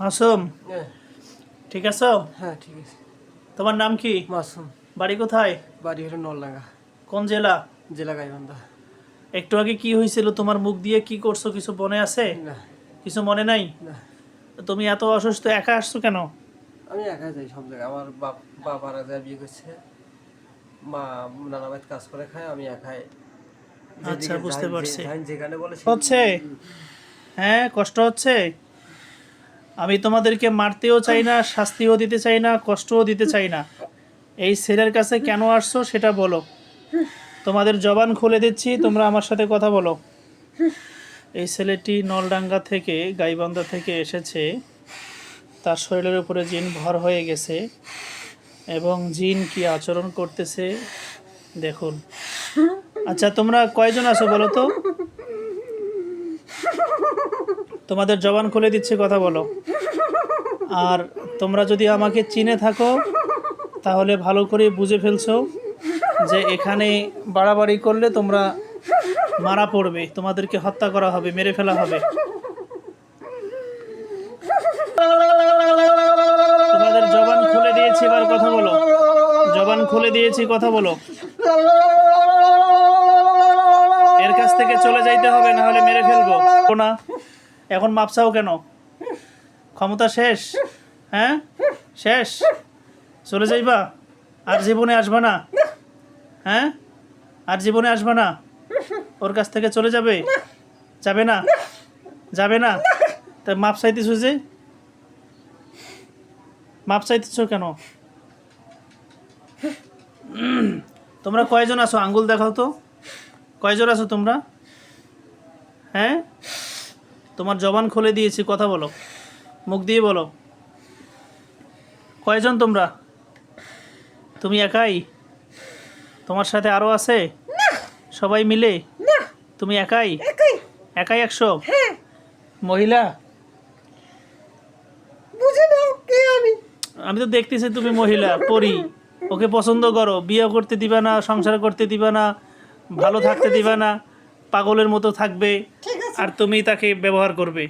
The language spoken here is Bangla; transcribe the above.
মাসুম? হ্যাঁ। ঠিক আছো? হ্যাঁ ঠিক আছে। তোমার নাম কি? মাসুম। বাড়ি কোথায়? বাড়ি হলো নলডাঙ্গা। কোন জেলা? জেলা গাইবান্ধা। একটু আগে কি হয়েছিল তোমার মুখ দিয়ে? কি করছ? কিছু মনে আছে? না। কিছু মনে নাই? না। তুমি এত অসুস্থ একা আসছো কেন? আমি একা যাই সব জায়গায়। আমার বাপ বাবারা যা বিয়ে করছে মা নানা বাইত কাজ করে খায় আমি একাই আচ্ছা, বুঝতে পারছি। যেখানে বলে হচ্ছে? হ্যাঁ কষ্ট হচ্ছে? আমি তোমাদেরকে মারতেও চাই না, শাস্তিও দিতে চাই না, কষ্টও দিতে চাই না। এই ছেলের কাছে কেন আসছো সেটা বলো। তোমাদের জবান খুলে দিচ্ছি, তোমরা আমার সাথে কথা বলো। এই ছেলেটি নলডাঙ্গা থেকে, গাইবান্ধা থেকে এসেছে। তার শরীরের উপরে জিন ভর হয়ে গেছে এবং জিন কি আচরণ করতেছে দেখুন। আচ্ছা তোমরা কয়জন আছো বলো তো? তোমাদের জবান খুলে দিচ্ছে, কথা বলো। আর তোমরা যদি আমাকে চিনে থাকো, তাহলে ভালো করে বুঝে ফেলছো যে এখানে বাড়াবাড়ি করলে তোমরা মারা পড়বে, তোমাদেরকে হত্যা করা হবে, মেরে ফেলা হবে। তোমাদের জবান খুলে দিয়েছি, এবার কথা বলো। জবান খুলে দিয়েছি, কথা বলো। এর কাছ থেকে চলে যাইতে হবে না হলে মেরে ফেলব। না, এখন মাপসাও কেন? ক্ষমতা শেষ। হ্যাঁ? শেষ। চলে যাইবা। আর জীবনে আসবা না। হ্যাঁ? আর জীবনে আসবা না। ওর কাছ থেকে চলে যাবে। যাবে না। যাবে না। তা মাপ চাইতেছো যে? মাপ চাইতেছো কেন? তোমরা কয়জন আছো? আঙ্গুল দেখাও তো। কয়জন আছো তোমরা? হ্যাঁ? তোমার জবান খুলে দিয়েছি, কথা বলো। মুখ দিয়ে বলো। কয়জন তোমরা? তুমি একাই? তোমার সাথে আরও আছে? সবাই মিলে? তুমি একাই? একাই। একশো? মহিলা? কে আমি। আমি তো দেখতেছি তুমি মহিলা পরি। ওকে পছন্দ করো। বিয়ে করতে দিবা না সংসার করতে দিবা না ভালো থাকতে দিবা না পাগলের মতো থাকবে আর তুমি তাকে ব্যবহার করবে।